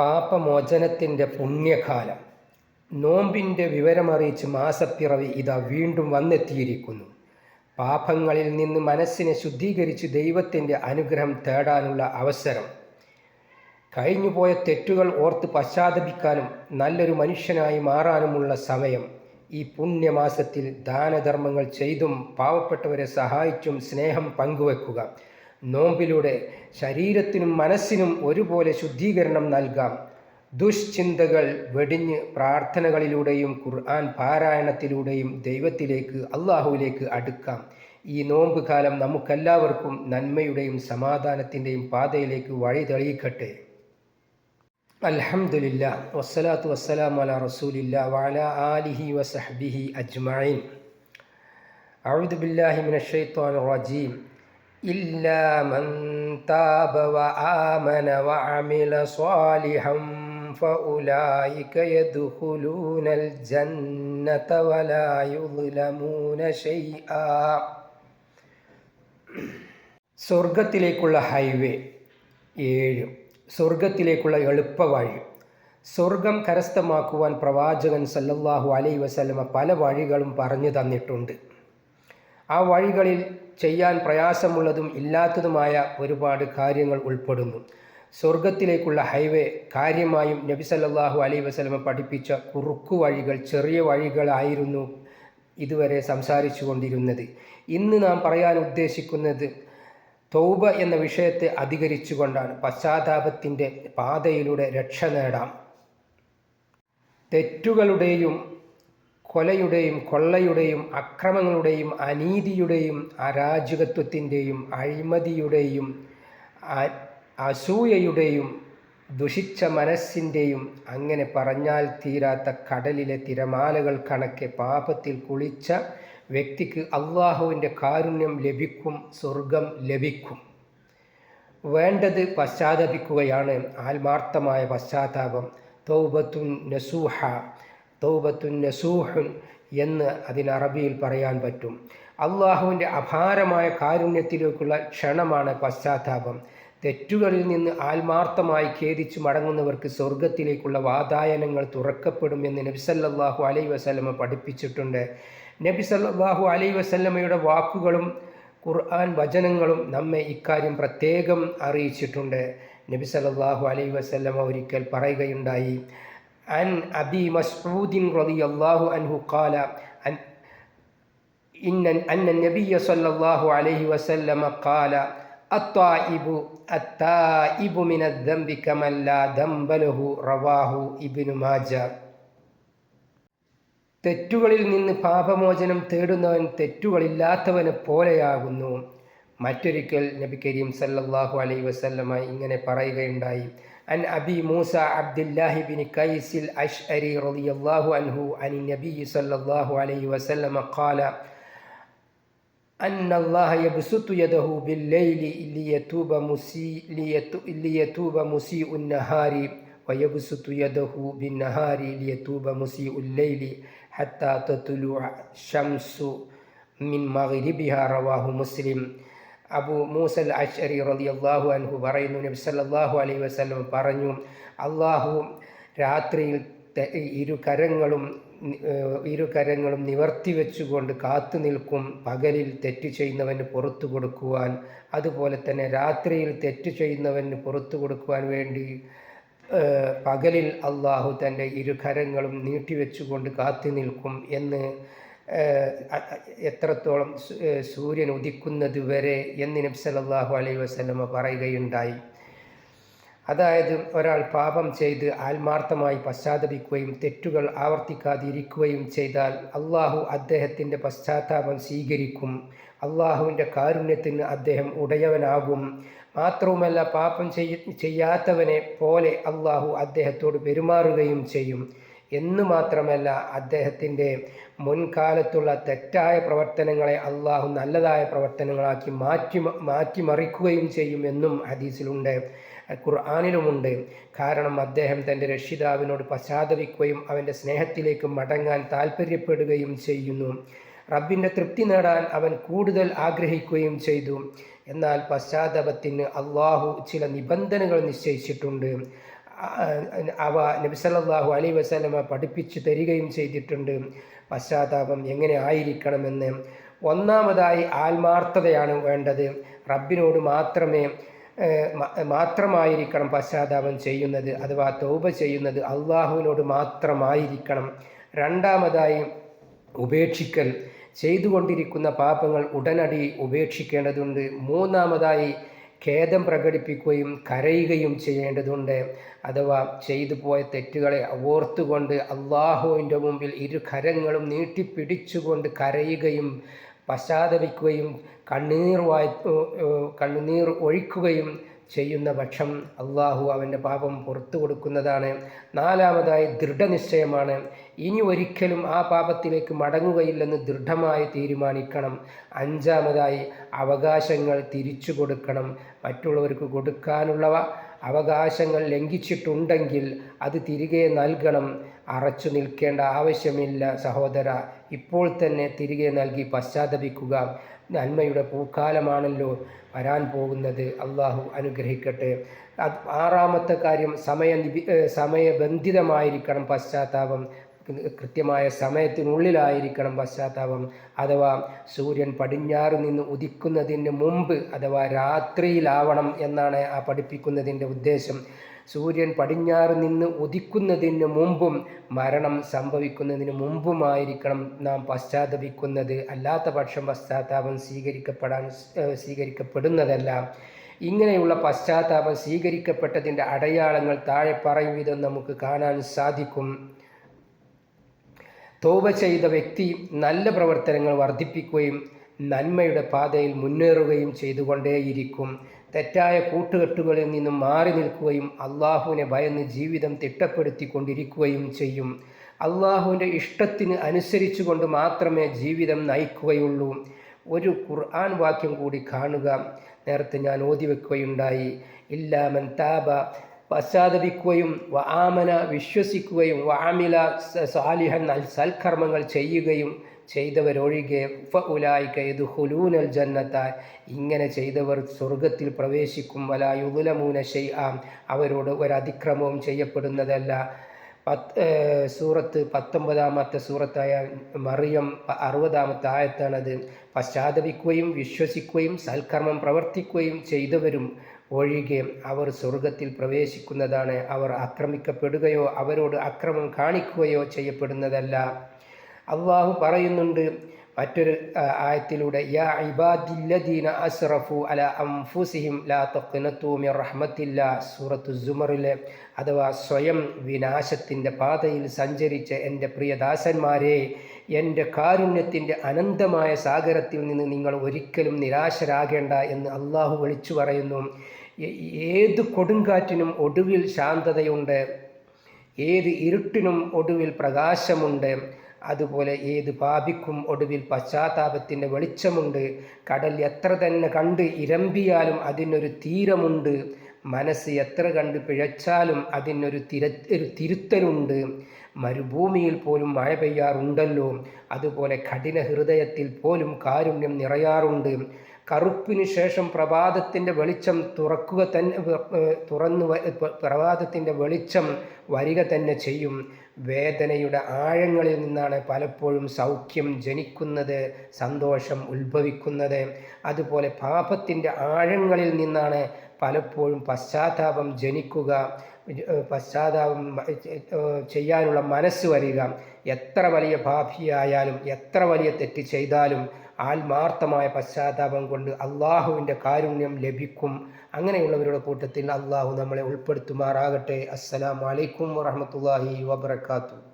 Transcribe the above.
പാപമോചനത്തിന്റെ പുണ്യകാലം. നോമ്പിന്റെ വിവരമറിയിച്ച് മാസപ്പിറവി ഇതാ വീണ്ടും വന്നെത്തിയിരിക്കുന്നു. പാപങ്ങളിൽ നിന്ന് മനസ്സിനെ ശുദ്ധീകരിച്ച് ദൈവത്തിന്റെ അനുഗ്രഹം തേടാനുള്ള അവസരം. കഴിഞ്ഞുപോയ തെറ്റുകൾ ഓർത്ത് പശ്ചാത്തപിക്കാനും നല്ലൊരു മനുഷ്യനായി മാറാനുമുള്ള സമയം. ഈ പുണ്യമാസത്തിൽ ദാനധർമ്മങ്ങൾ ചെയ്തും പാവപ്പെട്ടവരെ സഹായിച്ചും സ്നേഹം പങ്കുവെക്കുക. നോമ്പിലൂടെ ശരീരത്തിനും മനസ്സിനും ഒരുപോലെ ശുദ്ധീകരണം നൽകാം. ദുഷ്ചിന്തകൾ വെടിഞ്ഞ് പ്രാർത്ഥനകളിലൂടെയും ഖുർആൻ പാരായണത്തിലൂടെയും ദൈവത്തിലേക്ക് അള്ളാഹുവിലേക്ക് അടുക്കാം. ഈ നോമ്പ് കാലം നമുക്കെല്ലാവർക്കും നന്മയുടെയും സമാധാനത്തിന്റെയും പാതയിലേക്ക് വഴി തെളിയിക്കട്ടെ അൽഹംദുലില്ല വസ്സലാത്തു വസ്സലാം അല റസൂലില്ല വാല ആലിഹി വസഹബിഹി ബില്ലാഹി മിനശ് റജീം. إلا من تاب وآمن وعمل صالحا فأولئك يدخلون الجنة ولا يظلمون شيئا സ്വർഗത്തിലേക്കുള്ള ഹൈവേ ഏഴ് സ്വർഗത്തിലേക്കുള്ള എളുപ്പവഴി സ്വർഗം കരസ്ഥമാക്കുവാൻ പ്രവാചകൻ സല്ലല്ലാഹു അലൈ വസല്ലമ പല വഴികളും പറഞ്ഞു തന്നിട്ടുണ്ട് ആ വഴികളിൽ ചെയ്യാൻ പ്രയാസമുള്ളതും ഇല്ലാത്തതുമായ ഒരുപാട് കാര്യങ്ങൾ ഉൾപ്പെടുന്നു. സ്വർഗത്തിലേക്കുള്ള ഹൈവേ കാര്യമായും നബി സല്ലാഹു അലൈ വസ്ലമ പഠിപ്പിച്ച കുറുക്കു വഴികൾ ചെറിയ വഴികളായിരുന്നു ഇതുവരെ സംസാരിച്ചു കൊണ്ടിരുന്നത് ഇന്ന് നാം പറയാൻ ഉദ്ദേശിക്കുന്നത് തൗബ എന്ന വിഷയത്തെ അധികരിച്ചുകൊണ്ടാണ്. പശ്ചാത്താപത്തിന്റെ പാതയിലൂടെ രക്ഷ നേടാം. തെറ്റുകളുടെയും കൊലയുടെയും കൊള്ളയുടെയും അക്രമങ്ങളുടെയും അനീതിയുടെയും അരാജകത്വത്തിന്റെയും അഴിമതിയുടെയും അസൂയയുടെയും ദുഷിച്ച മനസ്സിന്റെയും അങ്ങനെ പറഞ്ഞാൽ തീരാത്ത കടലിലെ തിരമാലകൾ കണക്കെ പാപത്തിൽ കുളിച്ച വ്യക്തിക്ക് അള്ളാഹുവിന്റെ കാരുണ്യം ലഭിക്കും സ്വർഗം ലഭിക്കും. വേണ്ടത് പശ്ചാത്തപിക്കുകയാണ് ആത്മാർത്ഥമായ പശ്ചാത്താപം. തൗബത്തുൻ നസൂഹ. തൗബത്തുൻ നസൂഹുൻ എന്ന് അതിന് അറബിയിൽ പറയാൻ പറ്റും. അള്ളാഹുവിന്റെ അപാരമായ കാരുണ്യത്തിലേക്കുള്ള ക്ഷണമാണ് പശ്ചാത്താപം. തെറ്റുകളിൽ നിന്ന് ആത്മാർത്ഥമായി ഖേദിച്ച് മടങ്ങുന്നവർക്ക് സ്വർഗത്തിലേക്കുള്ള വാതായനങ്ങൾ തുറക്കപ്പെടും എന്ന് നബിസല്ലാഹു അലൈ വസല്ലമ പഠിപ്പിച്ചിട്ടുണ്ട്. നബി സല്ലല്ലാഹു അലൈ വസല്ലമയുടെ വാക്കുകളും ഖുർആൻ വചനങ്ങളും നമ്മെ ഇക്കാര്യം പ്രത്യേകം അറിയിച്ചിട്ടുണ്ട്. നബി സല്ലല്ലാഹു അലൈ വസല്ലമ ഒരിക്കൽ പറയുകയുണ്ടായി عن أبي مسعود رضي الله عنه قال أن إن أن النبي صلى الله عليه وسلم قال الطائب التائب من الذنب كمن لا ذنب له رواه ابن ماجه തെറ്റുകളിൽ നിന്ന് പാപമോചനം തേടുന്നവൻ തെറ്റുകളില്ലാത്തവനെ പോലെയാകുന്നു മറ്റൊരിക്കൽ നബി കരീം സല്ലല്ലാഹു അലൈഹി വസല്ലമ ഇങ്ങനെ പറയുകയുണ്ടായി عن أبي موسى عبد الله بن قيس الأشعري رضي الله عنه عن النبي صلى الله عليه وسلم قال أن الله يبسط يده بالليل ليتوب مسيء ليتوب مسيء النهار ويبسط يده بالنهار ليتوب مسيء الليل حتى تطلع الشمس من مغربها رواه مسلم അബു മൂസൽ അഷ്അരി അള്ളാഹു അൻഹു പറയുന്നു നബി സല്ലല്ലാഹു അലൈഹി വസല്ലം പറഞ്ഞു അള്ളാഹു രാത്രിയിൽ ഇരു കരങ്ങളും ഇരു കരങ്ങളും നിവർത്തി വെച്ചുകൊണ്ട് കാത്തു നിൽക്കും. പകലിൽ തെറ്റ് ചെയ്യുന്നവന് പുറത്തു കൊടുക്കുവാൻ അതുപോലെ തന്നെ രാത്രിയിൽ തെറ്റ് ചെയ്യുന്നവന് പുറത്തു കൊടുക്കുവാൻ വേണ്ടി പകലിൽ അള്ളാഹു തന്റെ ഇരു കരങ്ങളും നീട്ടിവെച്ചുകൊണ്ട് കാത്തു നിൽക്കും എന്ന് എത്രത്തോളം സൂര്യൻ ഉദിക്കുന്നത് വരെ എന്ന് നബി സല്ലല്ലാഹു അലൈഹി വസല്ലമ പറയുകയുണ്ടായി. അതായത് ഒരാൾ പാപം ചെയ്ത് ആത്മാർത്ഥമായി പശ്ചാത്തപിക്കുകയും തെറ്റുകൾ ആവർത്തിക്കാതിരിക്കുകയും ചെയ്താൽ അള്ളാഹു അദ്ദേഹത്തിന്റെ പശ്ചാത്താപം സ്വീകരിക്കും. അള്ളാഹുവിന്റെ കാരുണ്യത്തിന് അദ്ദേഹം ഉടയവനാകും. മാത്രവുമല്ല പാപം ചെയ്യ ചെയ്യാത്തവനെ പോലെ അള്ളാഹു അദ്ദേഹത്തോട് പെരുമാറുകയും ചെയ്യും. എന്നു മാത്രമല്ല അദ്ദേഹത്തിന്റെ മുൻകാലത്തുള്ള തെറ്റായ പ്രവർത്തനങ്ങളെ അള്ളാഹു നല്ലതായ പ്രവർത്തനങ്ങളാക്കി മാറ്റി മാറ്റിമറിക്കുകയും ചെയ്യും എന്നും ഹദീസിലുണ്ട് ഖുർആാനിലുമുണ്ട്. കാരണം അദ്ദേഹം തന്റെ രക്ഷിതാവിനോട് പശ്ചാത്തപിക്കുകയും അവന്റെ സ്നേഹത്തിലേക്ക് മടങ്ങാൻ താല്പര്യപ്പെടുകയും ചെയ്യുന്നു. റബ്ബിന്റെ തൃപ്തി നേടാൻ അവൻ കൂടുതൽ ആഗ്രഹിക്കുകയും ചെയ്തു. എന്നാൽ പശ്ചാത്തപത്തിന് അള്ളാഹു ചില നിബന്ധനകൾ നിശ്ചയിച്ചിട്ടുണ്ട്. അവ നബിസല്ലാഹു അലൈ വസ്ലമ പഠിപ്പിച്ചു തരികയും ചെയ്തിട്ടുണ്ട്. പശ്ചാത്താപം എങ്ങനെ ആയിരിക്കണമെന്ന് ഒന്നാമതായി ആത്മാർത്ഥതയാണ് വേണ്ടത്. റബ്ബിനോട് മാത്രമേ മാത്രമായിരിക്കണം പശ്ചാത്താപം ചെയ്യുന്നത് അഥവാ തൗബ ചെയ്യുന്നത് അള്ളാഹുവിനോട് മാത്രമായിരിക്കണം. രണ്ടാമതായി ഉപേക്ഷിക്കൽ. ചെയ്തുകൊണ്ടിരിക്കുന്ന പാപങ്ങൾ ഉടനടി ഉപേക്ഷിക്കേണ്ടതുണ്ട്. മൂന്നാമതായി ഖേദം കരയുകയും ചെയ്യേണ്ടതുണ്ട്. അഥവാ ചെയ്തു പോയ തെറ്റുകളെ ഓർത്തുകൊണ്ട് അള്ളാഹുവിന്റെ മുമ്പിൽ ഇരു കരങ്ങളും നീട്ടിപ്പിടിച്ചുകൊണ്ട് കരയുകയും പശ്ചാത്തപിക്കുകയും കണ്ണീർ വായി കണ്ണുനീർ ഒഴിക്കുകയും ചെയ്യുന്ന പക്ഷം അള്ളാഹു അവന്റെ പാപം പുറത്തു കൊടുക്കുന്നതാണ്. നാലാമതായി ദൃഢനിശ്ചയമാണ്. ഇനി ഒരിക്കലും ആ പാപത്തിലേക്ക് മടങ്ങുകയില്ലെന്ന് ദൃഢമായി തീരുമാനിക്കണം. അഞ്ചാമതായി അവകാശങ്ങൾ തിരിച്ചു കൊടുക്കണം. മറ്റുള്ളവർക്ക് കൊടുക്കാനുള്ളവ അവകാശങ്ങൾ ലംഘിച്ചിട്ടുണ്ടെങ്കിൽ അത് തിരികെ നൽകണം. അറച്ചു നിൽക്കേണ്ട ആവശ്യമില്ല സഹോദര. ഇപ്പോൾ തന്നെ തിരികെ നൽകി പശ്ചാത്തപിക്കുക. നന്മയുടെ പൂക്കാലമാണല്ലോ വരാൻ പോകുന്നത്. അള്ളാഹു അനുഗ്രഹിക്കട്ടെ. ആറാമത്തെ കാര്യം സമയ സമയബന്ധിതമായിരിക്കണം പശ്ചാത്താപം. കൃത്യമായ സമയത്തിനുള്ളിലായിരിക്കണം പശ്ചാത്താപം. അഥവാ സൂര്യൻ പടിഞ്ഞാറ് നിന്ന് ഉദിക്കുന്നതിന് മുമ്പ് അഥവാ രാത്രിയിലാവണം എന്നാണ് ആ പഠിപ്പിക്കുന്നതിന്റെ ഉദ്ദേശം. സൂര്യൻ പടിഞ്ഞാറ് നിന്ന് ഉദിക്കുന്നതിന് മുമ്പും മരണം സംഭവിക്കുന്നതിന് മുമ്പുമായിരിക്കണം നാം പശ്ചാത്തപിക്കുന്നത്. അല്ലാത്ത പക്ഷം പശ്ചാത്താപം സ്വീകരിക്കപ്പെടാൻ സ്വീകരിക്കപ്പെടുന്നതല്ല. ഇങ്ങനെയുള്ള പശ്ചാത്താപം സ്വീകരിക്കപ്പെട്ടതിന്റെ അടയാളങ്ങൾ താഴെ പറയും വിധം നമുക്ക് കാണാൻ സാധിക്കും. തോപ ചെയ്ത വ്യക്തി നല്ല പ്രവർത്തനങ്ങൾ വർദ്ധിപ്പിക്കുകയും നന്മയുടെ പാതയിൽ മുന്നേറുകയും ചെയ്തുകൊണ്ടേയിരിക്കും. തെറ്റായ കൂട്ടുകെട്ടുകളിൽ നിന്നും മാറി നിൽക്കുകയും അള്ളാഹുവിനെ ഭയന്ന് ജീവിതം തിട്ടപ്പെടുത്തിക്കൊണ്ടിരിക്കുകയും ചെയ്യും. അള്ളാഹുവിന്റെ ഇഷ്ടത്തിന് അനുസരിച്ചുകൊണ്ട് മാത്രമേ ജീവിതം നയിക്കുകയുള്ളൂ. ഒരു ഖുർആൻ വാക്യം കൂടി കാണുക. നേരത്തെ ഞാൻ ഓതി വെക്കുകയുണ്ടായി ഇല്ലാമൻ താബ പശ്ചാത്തപിക്കുകയും ആമന വിശ്വസിക്കുകയും വാമില സാലിഹൻ സൽക്കർമ്മങ്ങൾ ചെയ്യുകയും ചെയ്തവരൊഴികെ ഫ ഉലായിക്ക ഇത് ഹുലൂനൽ ജന്നത്താൽ ഇങ്ങനെ ചെയ്തവർ സ്വർഗത്തിൽ പ്രവേശിക്കും വല യുഗുലമൂന ഷെയ്ആം അവരോട് ഒരതിക്രമവും ചെയ്യപ്പെടുന്നതല്ല. പത്ത് സൂറത്ത് പത്തൊമ്പതാമത്തെ സൂറത്തായ മറിയം അറുപതാമത്തെ ആയത്താണത്. പശ്ചാത്തപിക്കുകയും വിശ്വസിക്കുകയും സൽക്കർമ്മം പ്രവർത്തിക്കുകയും ചെയ്തവരും ഒഴികെ അവർ സ്വർഗത്തിൽ പ്രവേശിക്കുന്നതാണ്. അവർ ആക്രമിക്കപ്പെടുകയോ അവരോട് അക്രമം കാണിക്കുകയോ ചെയ്യപ്പെടുന്നതല്ല. അള്ളാഹു പറയുന്നുണ്ട് മറ്റൊരു ആയത്തിലൂടെ യാ ഇബാദില്ലദീന അസ്റഫു അല അംഫുസിഹിം ലാ തഖ്നതു മിർ റഹ്മത്തില്ല സൂറത്തു സുമറിലെ അഥവാ സ്വയം വിനാശത്തിന്റെ പാതയിൽ സഞ്ചരിച്ച എന്റെ പ്രിയദാസന്മാരെ എന്റെ കാരുണ്യത്തിന്റെ അനന്തമായ സാഗരത്തിൽ നിന്ന് നിങ്ങൾ ഒരിക്കലും നിരാശരാകേണ്ട എന്ന് അള്ളാഹു വിളിച്ചു പറയുന്നു. ഏത് കൊടുങ്കാറ്റിനും ഒടുവിൽ ശാന്തതയുണ്ട് ഏത് ഇരുട്ടിനും ഒടുവിൽ പ്രകാശമുണ്ട്. അതുപോലെ ഏത് പാപിക്കും ഒടുവിൽ പശ്ചാത്താപത്തിന്റെ വെളിച്ചമുണ്ട്. കടൽ എത്ര തന്നെ കണ്ട് ഇരമ്പിയാലും അതിനൊരു തീരമുണ്ട്. മനസ്സ് എത്ര കണ്ട് പിഴച്ചാലും അതിനൊരു തിര ഒരു തിരുത്തലുണ്ട്. മരുഭൂമിയിൽ പോലും മഴ പെയ്യാറുണ്ടല്ലോ. അതുപോലെ കഠിന ഹൃദയത്തിൽ പോലും കാരുണ്യം നിറയാറുണ്ട്. കറുപ്പിന് ശേഷം പ്രഭാതത്തിന്റെ വെളിച്ചം തുറക്കുക തന്നെ തുറന്നു പ്രഭാതത്തിന്റെ വെളിച്ചം വരിക തന്നെ ചെയ്യും. വേദനയുടെ ആഴങ്ങളിൽ നിന്നാണ് പലപ്പോഴും സൗഖ്യം ജനിക്കുന്നത് സന്തോഷം ഉത്ഭവിക്കുന്നത്. അതുപോലെ പാപത്തിന്റെ ആഴങ്ങളിൽ നിന്നാണ് പലപ്പോഴും പശ്ചാത്താപം ജനിക്കുക പശ്ചാത്താപം ചെയ്യാനുള്ള മനസ്സ് വരിക. എത്ര വലിയ പാപിയായാലും എത്ര വലിയ തെറ്റ് ചെയ്താലും ആത്മാർത്ഥമായ പശ്ചാത്താപം കൊണ്ട് അള്ളാഹുവിന്റെ കാരുണ്യം ലഭിക്കും. അങ്ങനെയുള്ളവരുടെ കൂട്ടത്തിൽ അള്ളാഹു നമ്മളെ ഉൾപ്പെടുത്തുമാറാകട്ടെ. അസ്സലാം വലൈക്കും വറഹമത്തല്ലാഹി വബർക്കാത്തു